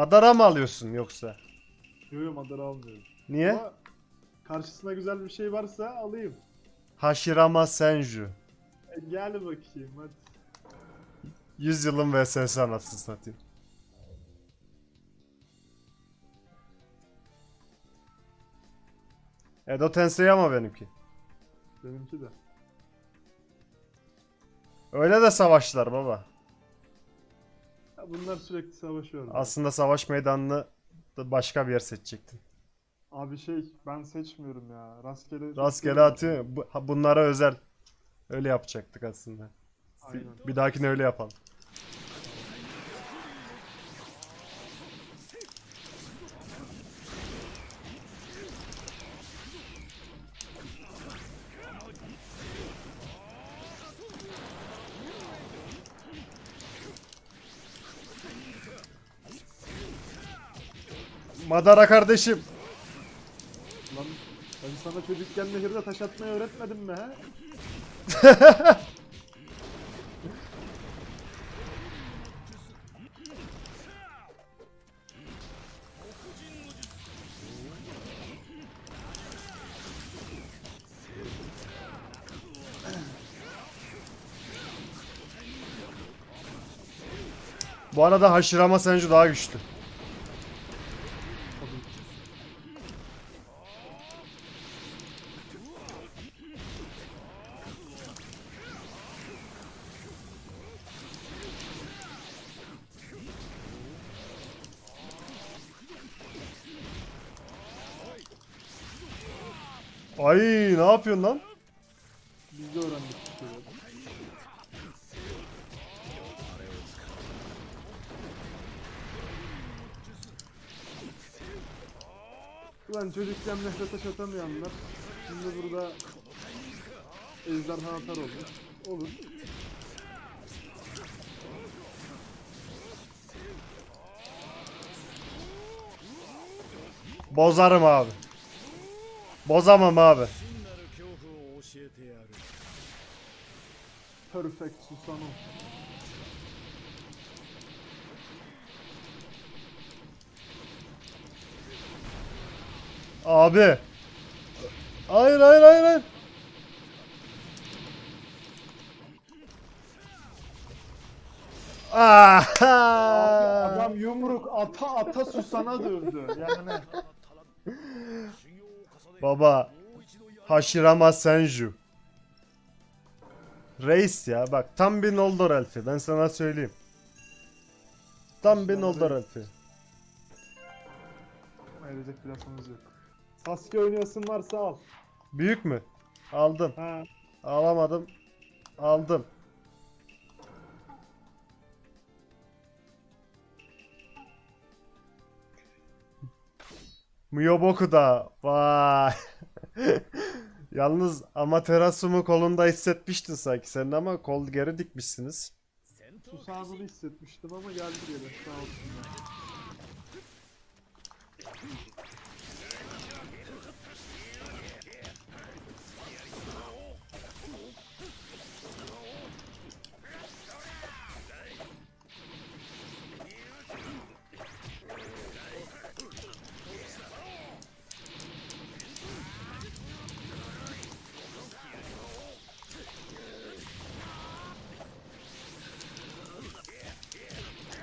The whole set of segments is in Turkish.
Madara mı alıyorsun yoksa? Yo yo Madara almıyorum. Niye? Ama karşısına güzel bir şey varsa alayım. Hashirama Senju. E, gel bakayım hadi. 100 yılın VSS anasını satayım. Edo Tensei ama benimki. Benimki de. Öyle de savaşlar baba. Bunlar sürekli savaşıyor. Aslında savaş meydanını da başka bir yer seçecektim. Abi şey ben seçmiyorum ya. Rastgele Rastgele atıyor. Bu- ha, Bunlara özel. Öyle yapacaktık aslında. Aynen. Bir dahakine öyle yapalım. Madara kardeşim. Lan ben sana çocukken nehirde taş atmayı öğretmedim mi he? Bu arada Hashirama Senju daha güçlü. Ay ne yapıyorsun lan? Biz de öğrendik. Ulan çocukken nefret taş atamayanlar şimdi burada ejderha atar olur. Olur. Bozarım abi. Bozamam abi. Perfect Susano. Abi. Hayır hayır hayır hayır. Aha. Adam yumruk ata ata susana döndü. Yani Baba. Hashirama Senju. Reis ya bak tam bir Noldor Elfi ben sana söyleyeyim. Tam bir Noldor Elfi. Ayrıca lafımız yok. Sasuke oynuyorsun varsa al. Büyük mü? Aldım. Ha. Alamadım. Aldım. Miyoboku da. Vay. Yalnız Amaterasu'mu kolunda hissetmiştin sanki senin ama kol geri dikmişsiniz. 戦闘 Susano'nu hissetmiştim ama geldi geri. Sağ olsunlar.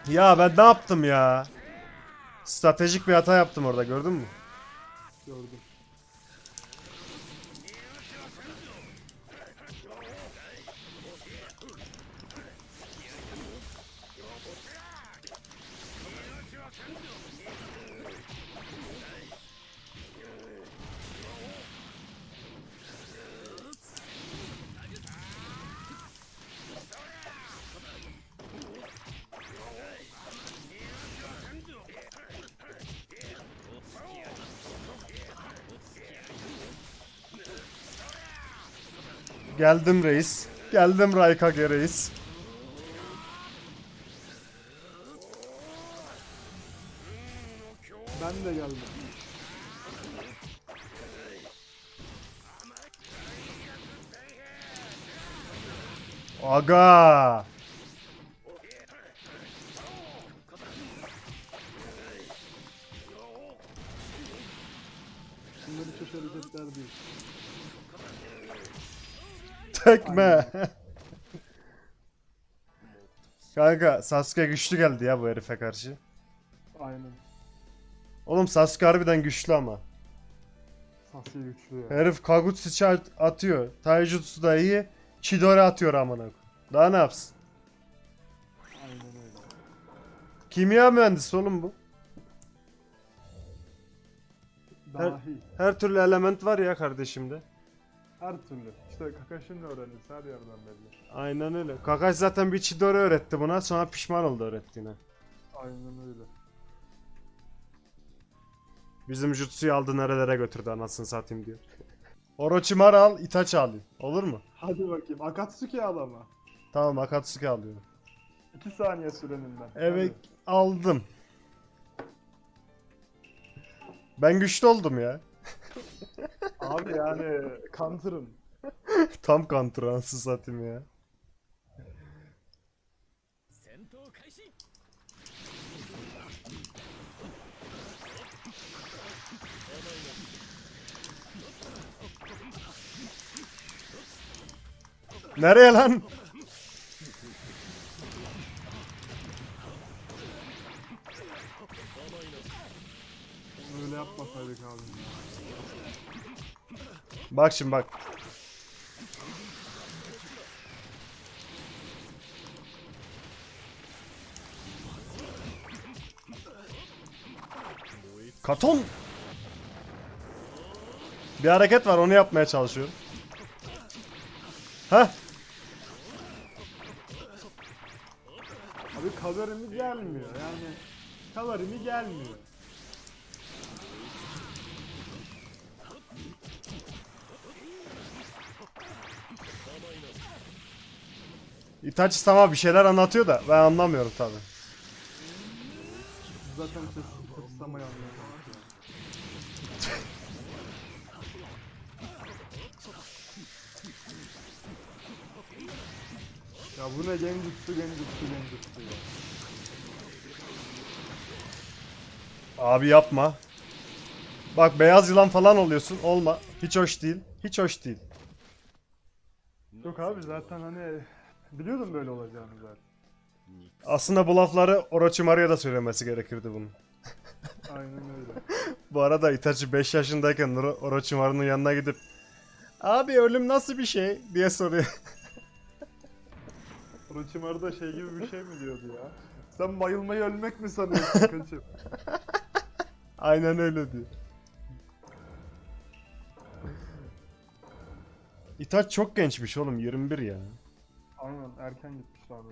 Ya ben ne yaptım ya? Stratejik bir hata yaptım orada gördün mü? Gördüm. Geldim reis. Geldim Raikage reis. Ben de geldim. Aga. Bunları çözer. Tekme. Kanka Sasuke güçlü geldi ya bu herife karşı. Aynen. Oğlum Sasuke harbiden güçlü ama. Sasuke güçlü ya. Herif Kagutsuchi at- atıyor. Taijutsu da iyi. Chidori atıyor amına. Daha ne yapsın? Aynen öyle. Kimya mühendisi oğlum bu. Her-. Her türlü element var ya kardeşimde. Her türlü. İşte Kakashi'nin öğrencisi her yerden belli. Aynen öyle. Kakashi zaten bir Chidori öğretti buna. Sonra pişman oldu öğrettiğine. Aynen öyle. Bizim Jutsu'yu aldı nerelere götürdü anasını satayım diyor. Orochimaru al, Itachi alayım. Olur mu? Hadi bakayım. Akatsuki al ama. Tamam Akatsuki alıyorum. 2 saniye süreninden. Evet aldım. Ben güçlü oldum ya. Abi yani counter'ım. Tam counter anasını ya. Nereye lan? Yapmasaydık abi. Bak şimdi bak. Katon. Bir hareket var onu yapmaya çalışıyorum. Heh. Abi kaverimi gelmiyor yani. Kaverimi gelmiyor. Itachi sama bir şeyler anlatıyor da ben anlamıyorum tabi. Zaten ya. Ya bu ne genjutsu genjutsu genjutsu ya. Abi yapma. Bak beyaz yılan falan oluyorsun. Olma. Hiç hoş değil. Hiç hoş değil. Yok abi zaten hani biliyordum böyle olacağını zaten. Aslında bu lafları Orochimaru'ya da söylemesi gerekirdi bunun. Aynen öyle. Bu arada Itachi 5 yaşındayken Oro- Orochimaru'nun yanına gidip Abi ölüm nasıl bir şey diye soruyor. Orochimaru da şey gibi bir şey mi diyordu ya? Sen bayılmayı ölmek mi sanıyorsun kaçım? Aynen öyle diyor. Itachi çok gençmiş oğlum 21 ya. Aynen erken gitmiş abi.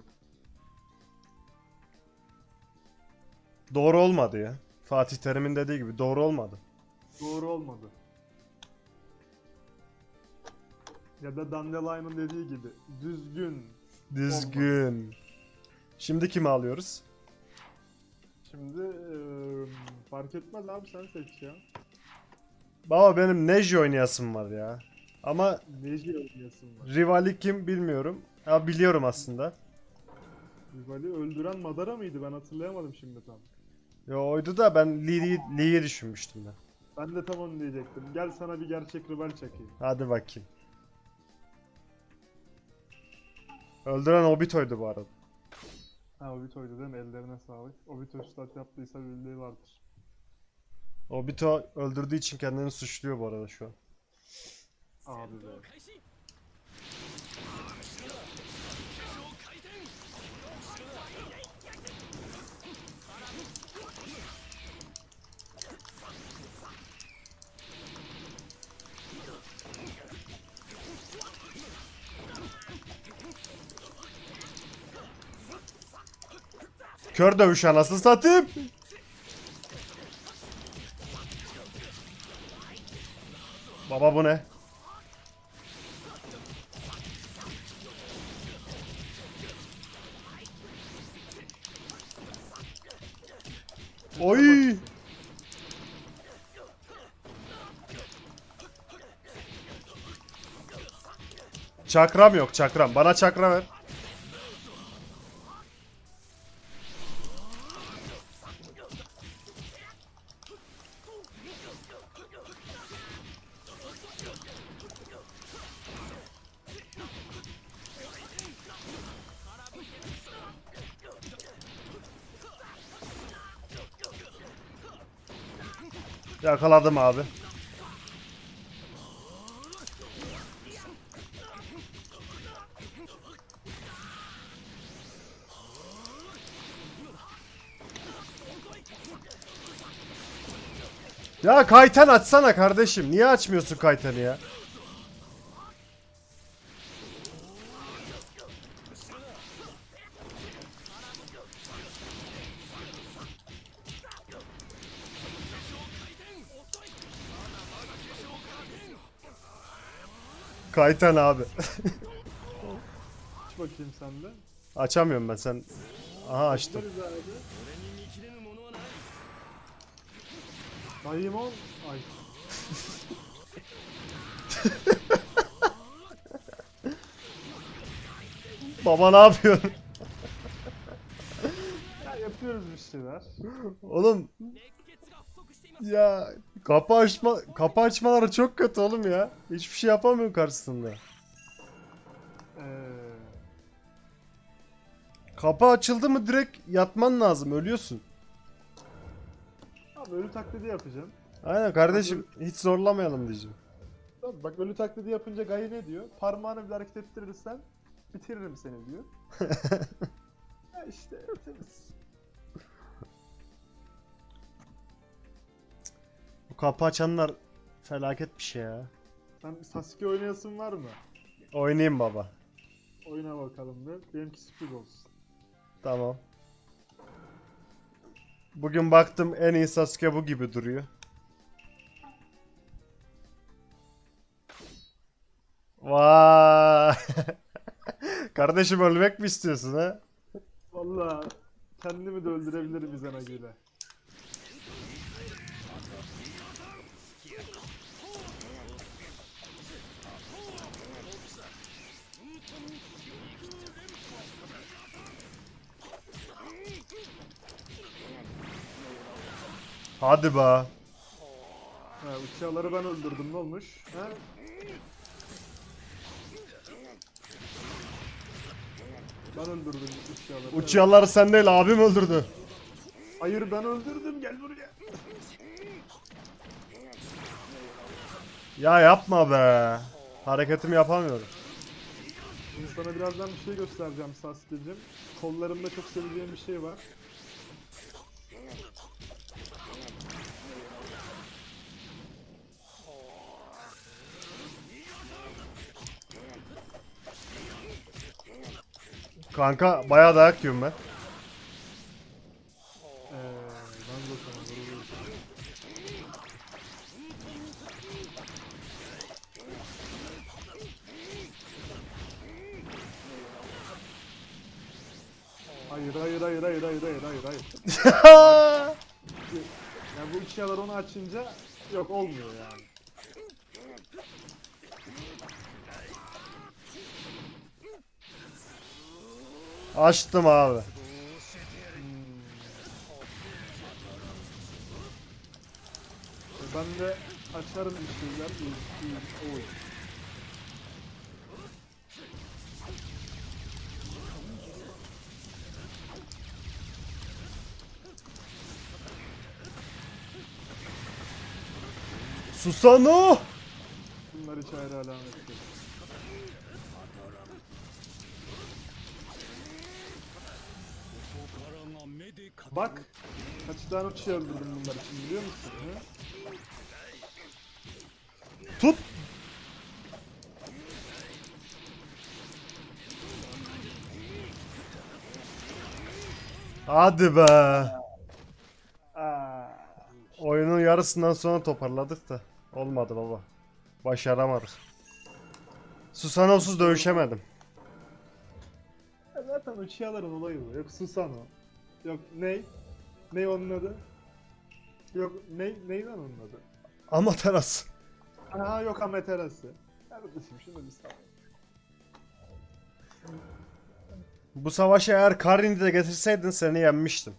Doğru olmadı ya. Fatih Terim'in dediği gibi doğru olmadı. Doğru olmadı. Ya da Dandelion'un dediği gibi düzgün. Düzgün. Şimdi kimi alıyoruz? Şimdi eee, fark etmez abi sen seç ya. Baba benim Neji oynayasım var ya. Ama Neji oynayasın var. rivali kim bilmiyorum. Ha biliyorum aslında. Rivali öldüren Madara mıydı? Ben hatırlayamadım şimdi tam. Yo oydu da ben Lee'yi Lee'yi düşünmüştüm ben. Ben de tam onu diyecektim. Gel sana bir gerçek rival çekeyim. Hadi bakayım. Öldüren Obito'ydu bu arada. Ha Obito'ydu değil mi? Ellerine sağlık. Obito üstad yaptıysa bildiği vardır. Obito öldürdüğü için kendini suçluyor bu arada şu an. Abi be. Kör dövüş anasını satayım. Baba bu ne? Çakram yok çakram. Bana çakra ver. Yakaladım abi. Ya kaytan açsana kardeşim. Niye açmıyorsun kaytanı ya? Kaytan abi. Aç bakayım sen de. Açamıyorum ben sen. Aha açtım. Dayım ol. Ay. Baba ne yapıyorsun? ya yapıyoruz bir şeyler. Oğlum ya kapı açma kapı açmaları çok kötü oğlum ya. Hiçbir şey yapamıyor karşısında. Ee... Kapı açıldı mı direkt yatman lazım ölüyorsun abi ölü taklidi yapacağım. Aynen kardeşim hiç zorlamayalım diyeceğim. Tamam, bak ölü taklidi yapınca Gaye ne diyor? Parmağını bir hareket ettirirsen bitiririm seni diyor. ya işte temiz. Bu kapı açanlar felaket bir şey ya. Sen Sasuke oynayasın var mı? Oynayayım baba. Oyna bakalım bir. Benimki sürpriz olsun. Tamam. Bugün baktım en iyi Sasuke bu gibi duruyor. Vay. Kardeşim ölmek mi istiyorsun ha? Vallahi kendimi de öldürebilirim izana göre. Hadi be. Ha, uçağları ben öldürdüm ne olmuş? Ha? Ben öldürdüm uçağları. Uçuyorlar sen değil abim öldürdü. Hayır ben öldürdüm gel buraya. Ya yapma be. Hareketimi yapamıyorum. Şimdi sana birazdan bir şey göstereceğim Sasuke'cim. Kollarımda çok seveceğim bir şey var. Kanka bayağı dayak yiyorum ben. Hayır hayır hayır hayır hayır hayır hayır hayır. Yani bu uçyalar onu açınca yok olmuyor yani. Açtım abi. Ben de açarım bir şeyler. Oy. Susano. Bunlar hiç ayrı alamet değil. Bak. Kaç tane uçuş öldürdüm bunlar için biliyor musun? He? Tut. Hadi be. Oyunun yarısından sonra toparladık da. Olmadı baba. Başaramadık. Susanosuz dövüşemedim. Zaten uçuyaların olayı bu. Yok Susano. Yok ney? Ney onun adı? Yok ney? Ney lan onun adı? Amaterasu. Aha yok Ameterası. Kardeşim şunu bir sağ. Bu savaşı eğer Karin'i de getirseydin seni yenmiştim.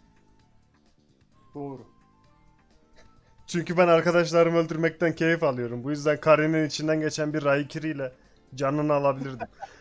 Doğru. Çünkü ben arkadaşlarımı öldürmekten keyif alıyorum. Bu yüzden Karin'in içinden geçen bir Raikiri ile canını alabilirdim.